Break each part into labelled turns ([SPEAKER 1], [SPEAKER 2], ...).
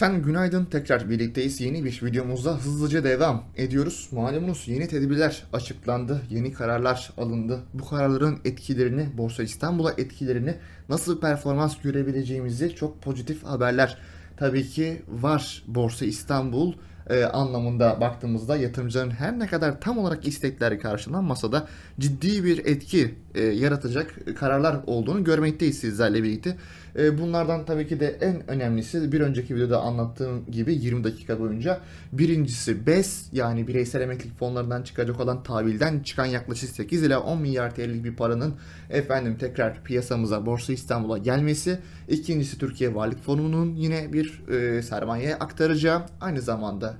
[SPEAKER 1] Efendim günaydın tekrar birlikteyiz. Yeni bir videomuzda hızlıca devam ediyoruz. Malumunuz yeni tedbirler açıklandı, yeni kararlar alındı. Bu kararların etkilerini, Borsa İstanbul'a etkilerini, nasıl performans görebileceğimizi çok pozitif haberler tabii ki var Borsa İstanbul e, anlamında baktığımızda yatırımcıların her ne kadar tam olarak istekleri karşılanmasa da ciddi bir etki e, yaratacak kararlar olduğunu görmekteyiz sizlerle birlikte. E, bunlardan tabii ki de en önemlisi bir önceki videoda anlattığım gibi 20 dakika boyunca birincisi BES yani bireysel emeklilik fonlarından çıkacak olan tahvilden çıkan yaklaşık 8 ila 10 milyar TL'lik bir paranın efendim tekrar piyasamıza Borsa İstanbul'a gelmesi. İkincisi Türkiye Varlık Fonu'nun yine bir e, sermaye aktaracağı aynı zamanda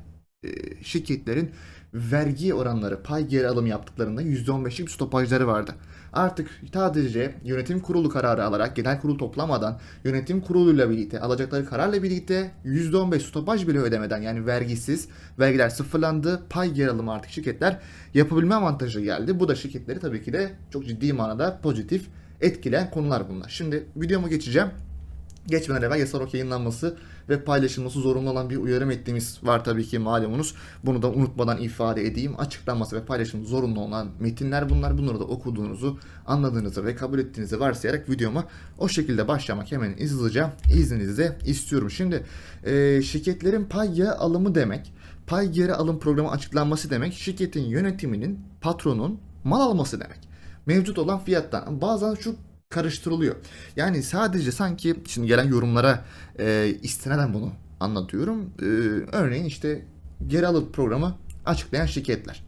[SPEAKER 1] şirketlerin vergi oranları pay geri alım yaptıklarında %15'lik bir stopajları vardı. Artık sadece yönetim kurulu kararı alarak genel kurul toplamadan yönetim kuruluyla birlikte alacakları kararla birlikte %15 stopaj bile ödemeden yani vergisiz vergiler sıfırlandı. Pay geri alımı artık şirketler yapabilme avantajı geldi. Bu da şirketleri tabii ki de çok ciddi manada pozitif etkileyen konular bunlar. Şimdi videomu geçeceğim. Geçmeden evvel yasal olarak yayınlanması ve paylaşılması zorunlu olan bir uyarı metnimiz var tabii ki malumunuz. Bunu da unutmadan ifade edeyim. Açıklanması ve paylaşılması zorunlu olan metinler bunlar. Bunları da okuduğunuzu, anladığınızı ve kabul ettiğinizi varsayarak videoma o şekilde başlamak hemen hızlıca izninizle istiyorum. Şimdi e, şirketlerin pay geri alımı demek, pay geri alım programı açıklanması demek, şirketin yönetiminin, patronun mal alması demek. Mevcut olan fiyattan. Bazen şu karıştırılıyor. Yani sadece sanki şimdi gelen yorumlara e, istinaden bunu anlatıyorum. E, örneğin işte geri alım programı açıklayan şirketler.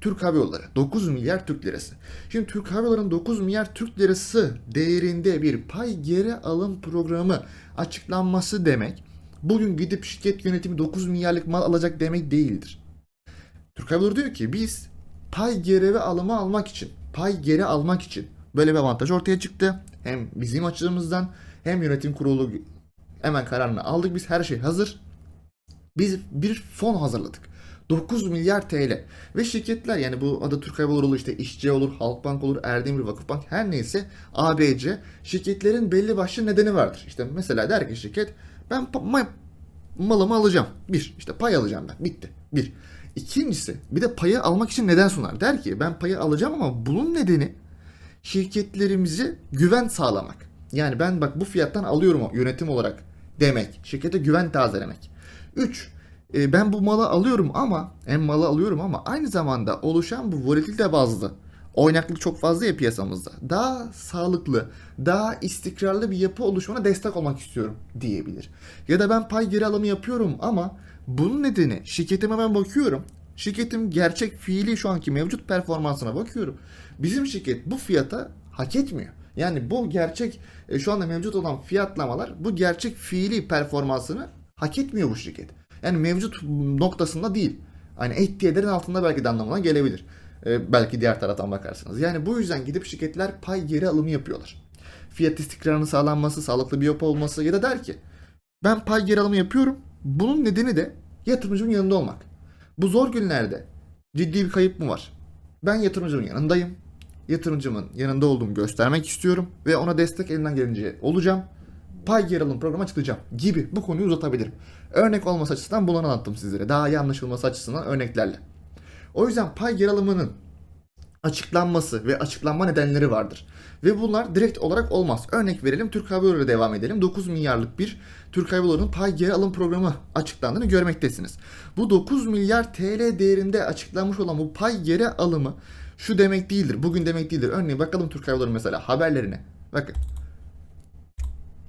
[SPEAKER 1] Türk Hava Yolları 9 milyar Türk lirası. Şimdi Türk Hava Yolları'nın 9 milyar Türk lirası değerinde bir pay geri alım programı açıklanması demek bugün gidip şirket yönetimi 9 milyarlık mal alacak demek değildir. Türk Hava Yolları diyor ki biz pay geri ve alımı almak için, pay geri almak için böyle bir avantaj ortaya çıktı. Hem bizim açımızdan hem yönetim kurulu hemen kararını aldık. Biz her şey hazır. Biz bir fon hazırladık. 9 milyar TL ve şirketler yani bu adı Türk Hava Yolları işte İşçi olur, Halkbank olur, Erdemir Vakıfbank her neyse ABC şirketlerin belli başlı nedeni vardır. İşte mesela der ki şirket ben malımı alacağım. Bir işte pay alacağım ben. Bitti. Bir. İkincisi bir de payı almak için neden sunar. Der ki ben payı alacağım ama bunun nedeni şirketlerimizi güven sağlamak. Yani ben bak bu fiyattan alıyorum yönetim olarak demek. Şirkete güven tazelemek. 3. ben bu malı alıyorum ama hem malı alıyorum ama aynı zamanda oluşan bu volatilite bazlı oynaklık çok fazla ya piyasamızda. Daha sağlıklı, daha istikrarlı bir yapı oluşumuna destek olmak istiyorum diyebilir. Ya da ben pay geri alımı yapıyorum ama bunun nedeni şirketime ben bakıyorum. Şirketim gerçek fiili şu anki mevcut performansına bakıyorum. Bizim şirket bu fiyata hak etmiyor. Yani bu gerçek e, şu anda mevcut olan fiyatlamalar bu gerçek fiili performansını hak etmiyor bu şirket. Yani mevcut noktasında değil. Hani ettiğelerin altında belki de anlamına gelebilir. E, belki diğer taraftan bakarsınız. Yani bu yüzden gidip şirketler pay geri alımı yapıyorlar. Fiyat istikrarının sağlanması, sağlıklı bir yapı olması ya da der ki ben pay geri alımı yapıyorum. Bunun nedeni de yatırımcımın yanında olmak. Bu zor günlerde ciddi bir kayıp mı var? Ben yatırımcımın yanındayım. Yatırımcımın yanında olduğumu göstermek istiyorum ve ona destek elinden gelince olacağım. Pay geri alım programı açıklayacağım gibi bu konuyu uzatabilirim. Örnek olması açısından bunu anlattım sizlere. Daha iyi anlaşılması açısından örneklerle. O yüzden pay geri alımının açıklanması ve açıklanma nedenleri vardır. Ve bunlar direkt olarak olmaz. Örnek verelim Türk Hava Yolları devam edelim. 9 milyarlık bir Türk Hava Yolları'nın pay geri alım programı açıklandığını görmektesiniz. Bu 9 milyar TL değerinde açıklanmış olan bu pay geri alımı şu demek değildir. Bugün demek değildir. Örneğin bakalım Türk Hava Yolları mesela haberlerine. Bakın.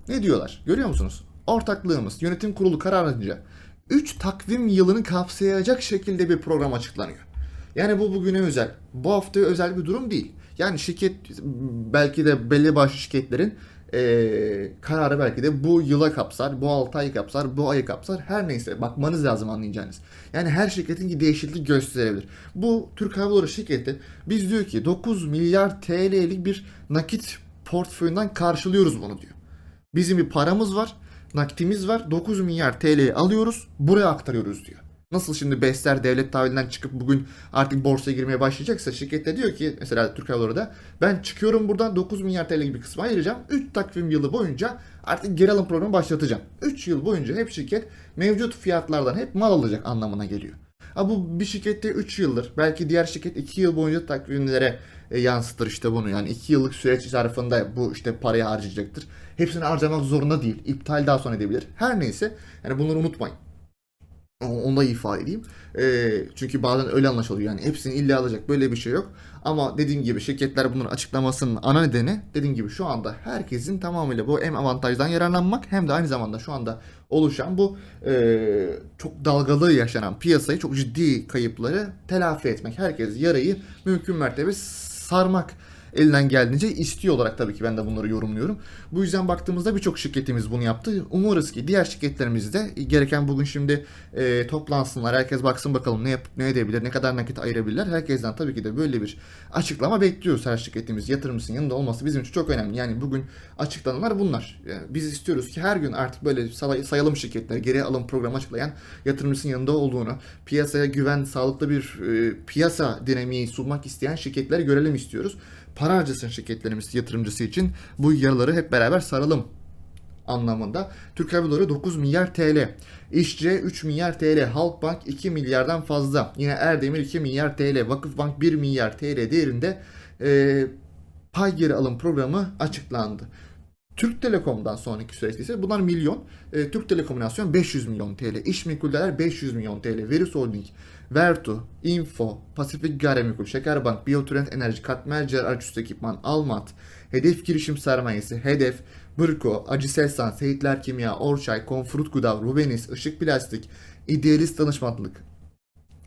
[SPEAKER 1] Ne diyorlar? Görüyor musunuz? Ortaklığımız yönetim kurulu kararınca 3 takvim yılını kapsayacak şekilde bir program açıklanıyor. Yani bu bugüne özel, bu haftaya özel bir durum değil. Yani şirket belki de belli başlı şirketlerin e, kararı belki de bu yıla kapsar, bu 6 ay kapsar, bu ayı kapsar. Her neyse bakmanız lazım anlayacağınız. Yani her şirketin değişiklik gösterebilir. Bu Türk Hava Yolları şirketi biz diyor ki 9 milyar TL'lik bir nakit portföyünden karşılıyoruz bunu diyor. Bizim bir paramız var, nakitimiz var. 9 milyar TL'yi alıyoruz, buraya aktarıyoruz diyor. Nasıl şimdi BES'ler devlet tahvilinden çıkıp bugün artık borsaya girmeye başlayacaksa şirket diyor ki mesela Türk Hava Yolları da ben çıkıyorum buradan 9 milyar TL gibi kısmı ayıracağım. 3 takvim yılı boyunca artık geri alım programı başlatacağım. 3 yıl boyunca hep şirket mevcut fiyatlardan hep mal alacak anlamına geliyor. Ha bu bir şirkette 3 yıldır. Belki diğer şirket 2 yıl boyunca takvimlere e, yansıtır işte bunu. Yani 2 yıllık süreç zarfında bu işte parayı harcayacaktır. Hepsini harcamak zorunda değil. İptal daha sonra edebilir. Her neyse. Yani bunları unutmayın. Onu da ifade edeyim. Ee, çünkü bazen öyle anlaşılıyor yani hepsini illa alacak böyle bir şey yok. Ama dediğim gibi şirketler bunun açıklamasının ana nedeni dediğim gibi şu anda herkesin tamamıyla bu hem avantajdan yararlanmak hem de aynı zamanda şu anda oluşan bu e, çok dalgalı yaşanan piyasayı çok ciddi kayıpları telafi etmek. Herkes yarayı mümkün mertebe sarmak elinden geldiğince istiyor olarak tabii ki ben de bunları yorumluyorum. Bu yüzden baktığımızda birçok şirketimiz bunu yaptı. Umarız ki diğer şirketlerimiz de gereken bugün şimdi e, toplansınlar. Herkes baksın bakalım ne yapıp ne edebilir, ne kadar nakit ayırabilirler. Herkesten tabii ki de böyle bir açıklama bekliyoruz her şirketimiz. Yatırımcısının yanında olması bizim için çok önemli. Yani bugün açıklananlar bunlar. Yani biz istiyoruz ki her gün artık böyle say- sayalım şirketler, geri alım programı açıklayan yatırımcısının yanında olduğunu, piyasaya güven, sağlıklı bir e, piyasa dinamiği sunmak isteyen şirketleri görelim istiyoruz para harcasın şirketlerimiz yatırımcısı için bu yaraları hep beraber saralım anlamında. Türk Hava Yolları 9 milyar TL. İşçe 3 milyar TL. Halkbank 2 milyardan fazla. Yine Erdemir 2 milyar TL. Vakıfbank 1 milyar TL değerinde e, pay geri alım programı açıklandı. Türk Telekom'dan sonraki süreçte ise bunlar milyon. E, Türk Telekomünikasyon 500 milyon TL. İş mekuldeler 500 milyon TL. Veris Holding, Vertu, Info, Pasifik Gayrimenkul, Şekerbank, Biotrend Enerji, Katmercer Araçüstü Ekipman, Almat, Hedef Girişim Sermayesi, Hedef, Bırko, Aciselsan, Seyitler Kimya, Orçay, Konfrut Gıdav, Rubenis, Işık Plastik, İdealist Danışmanlık,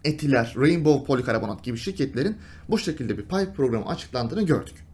[SPEAKER 1] Etiler, Rainbow Polikarbonat gibi şirketlerin bu şekilde bir pay programı açıklandığını gördük.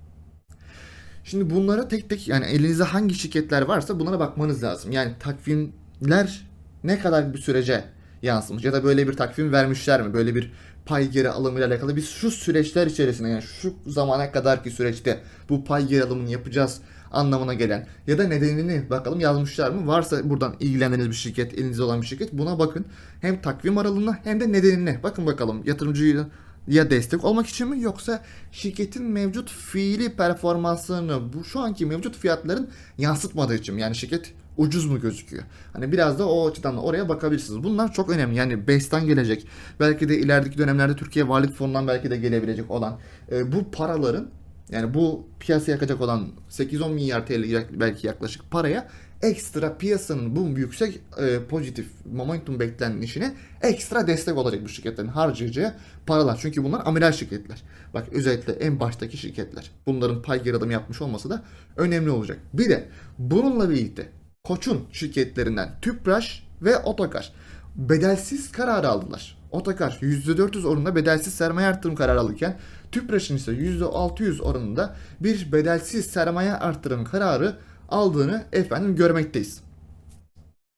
[SPEAKER 1] Şimdi bunlara tek tek yani elinizde hangi şirketler varsa bunlara bakmanız lazım. Yani takvimler ne kadar bir sürece yansımış ya da böyle bir takvim vermişler mi? Böyle bir pay geri alımıyla alakalı biz şu süreçler içerisinde yani şu zamana kadarki süreçte bu pay geri alımını yapacağız anlamına gelen ya da nedenini bakalım yazmışlar mı? Varsa buradan ilgilendiğiniz bir şirket, elinizde olan bir şirket buna bakın. Hem takvim aralığına hem de nedenine. Bakın bakalım yatırımcıyı ya destek olmak için mi yoksa şirketin mevcut fiili performanslarını bu şu anki mevcut fiyatların yansıtmadığı için mi? Yani şirket ucuz mu gözüküyor? Hani biraz da o açıdan da oraya bakabilirsiniz. Bunlar çok önemli. Yani BES'ten gelecek. Belki de ilerideki dönemlerde Türkiye Varlık Fonu'ndan belki de gelebilecek olan e, bu paraların yani bu piyasaya yakacak olan 8-10 milyar TL belki yaklaşık paraya ekstra piyasanın bu yüksek e, pozitif momentum beklenişine ekstra destek olacak bu şirketlerin harcayacağı paralar. Çünkü bunlar amiral şirketler. Bak özellikle en baştaki şirketler. Bunların pay adım yapmış olması da önemli olacak. Bir de bununla birlikte Koç'un şirketlerinden Tüpraş ve Otokar bedelsiz karar aldılar. Otokar %400 oranında bedelsiz sermaye artırım kararı alırken Tüpraş'ın ise %600 oranında bir bedelsiz sermaye artırım kararı aldığını efendim görmekteyiz.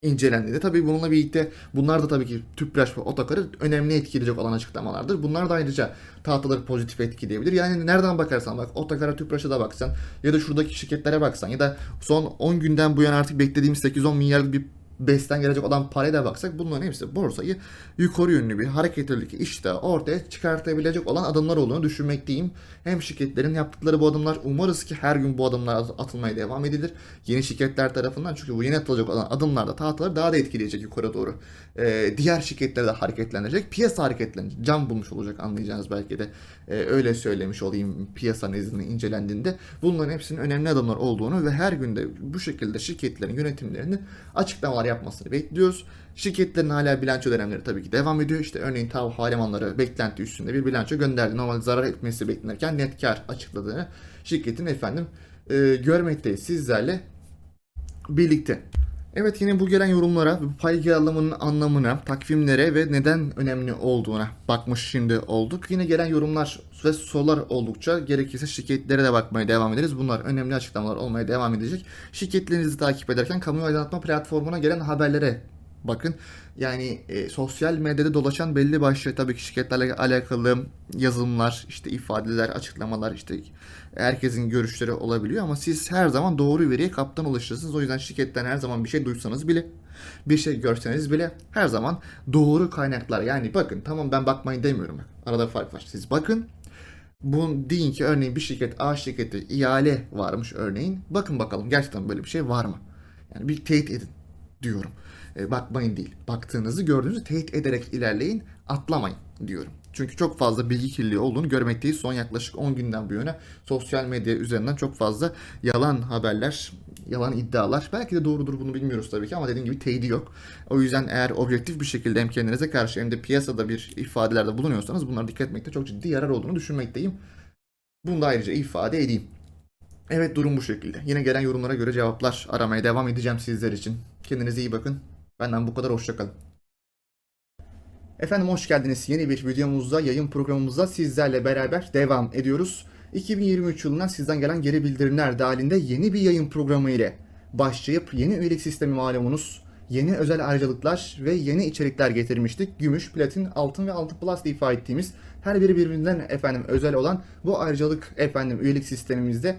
[SPEAKER 1] İncelendiğinde tabii bununla birlikte bunlar da tabii ki Tüpraş ve Otokar'ı önemli etkileyecek olan açıklamalardır. Bunlar da ayrıca tahtaları pozitif etkileyebilir. Yani nereden bakarsan bak Otokar'a Tüpraş'a da baksan ya da şuradaki şirketlere baksan ya da son 10 günden bu yana artık beklediğimiz 8-10 milyarlık bir BES'ten gelecek olan paraya da baksak bunların hepsi borsayı yukarı yönlü bir hareketlilik işte ortaya çıkartabilecek olan adımlar olduğunu düşünmekteyim. Hem şirketlerin yaptıkları bu adımlar umarız ki her gün bu adımlar atılmaya devam edilir. Yeni şirketler tarafından çünkü bu yeni atılacak olan adımlarda tahtaları daha da etkileyecek yukarı doğru. Ee, diğer şirketleri de hareketlenecek. Piyasa hareketlenecek. Can bulmuş olacak anlayacağınız belki de. Ee, öyle söylemiş olayım piyasa nezdinde incelendiğinde. Bunların hepsinin önemli adımlar olduğunu ve her günde bu şekilde şirketlerin yönetimlerini açıklamalar yapmasını bekliyoruz. Şirketlerin hala bilanço dönemleri tabii ki devam ediyor. İşte örneğin TAV Havalimanları beklenti üstünde bir bilanço gönderdi. Normalde zarar etmesi beklenirken net kar açıkladığını şirketin efendim e, görmekteyiz sizlerle birlikte. Evet yine bu gelen yorumlara, bu pay geri alımının anlamına, takvimlere ve neden önemli olduğuna bakmış şimdi olduk. Yine gelen yorumlar ve sorular oldukça gerekirse şirketlere de bakmaya devam ederiz. Bunlar önemli açıklamalar olmaya devam edecek. Şirketlerinizi takip ederken kamu aydınlatma platformuna gelen haberlere bakın. Yani e, sosyal medyada dolaşan belli başlı tabii ki şirketlerle alakalı yazılımlar, işte ifadeler, açıklamalar, işte herkesin görüşleri olabiliyor ama siz her zaman doğru veriye kaptan ulaşırsınız. O yüzden şirketten her zaman bir şey duysanız bile, bir şey görseniz bile her zaman doğru kaynaklar. Yani bakın tamam ben bakmayın demiyorum. Arada fark var. Siz bakın bu deyin ki örneğin bir şirket A şirketi ihale varmış örneğin. Bakın bakalım gerçekten böyle bir şey var mı? Yani bir teyit edin diyorum. E, bakmayın değil. Baktığınızı gördüğünüzü teyit ederek ilerleyin. Atlamayın diyorum. Çünkü çok fazla bilgi kirliliği olduğunu görmekteyiz. Son yaklaşık 10 günden bu yana sosyal medya üzerinden çok fazla yalan haberler, yalan iddialar. Belki de doğrudur bunu bilmiyoruz tabii ki ama dediğim gibi teyidi yok. O yüzden eğer objektif bir şekilde hem kendinize karşı hem de piyasada bir ifadelerde bulunuyorsanız bunlara dikkat etmekte çok ciddi yarar olduğunu düşünmekteyim. Bunu da ayrıca ifade edeyim. Evet durum bu şekilde. Yine gelen yorumlara göre cevaplar aramaya devam edeceğim sizler için. Kendinize iyi bakın. Benden bu kadar hoşçakalın. Efendim hoş geldiniz. Yeni bir videomuzda, yayın programımızda sizlerle beraber devam ediyoruz. 2023 yılından sizden gelen geri bildirimler dahilinde yeni bir yayın programı ile başlayıp yeni üyelik sistemi malumunuz, yeni özel ayrıcalıklar ve yeni içerikler getirmiştik. Gümüş, platin, altın ve altın plus diye ifade ettiğimiz her biri birbirinden efendim özel olan bu ayrıcalık efendim üyelik sistemimizde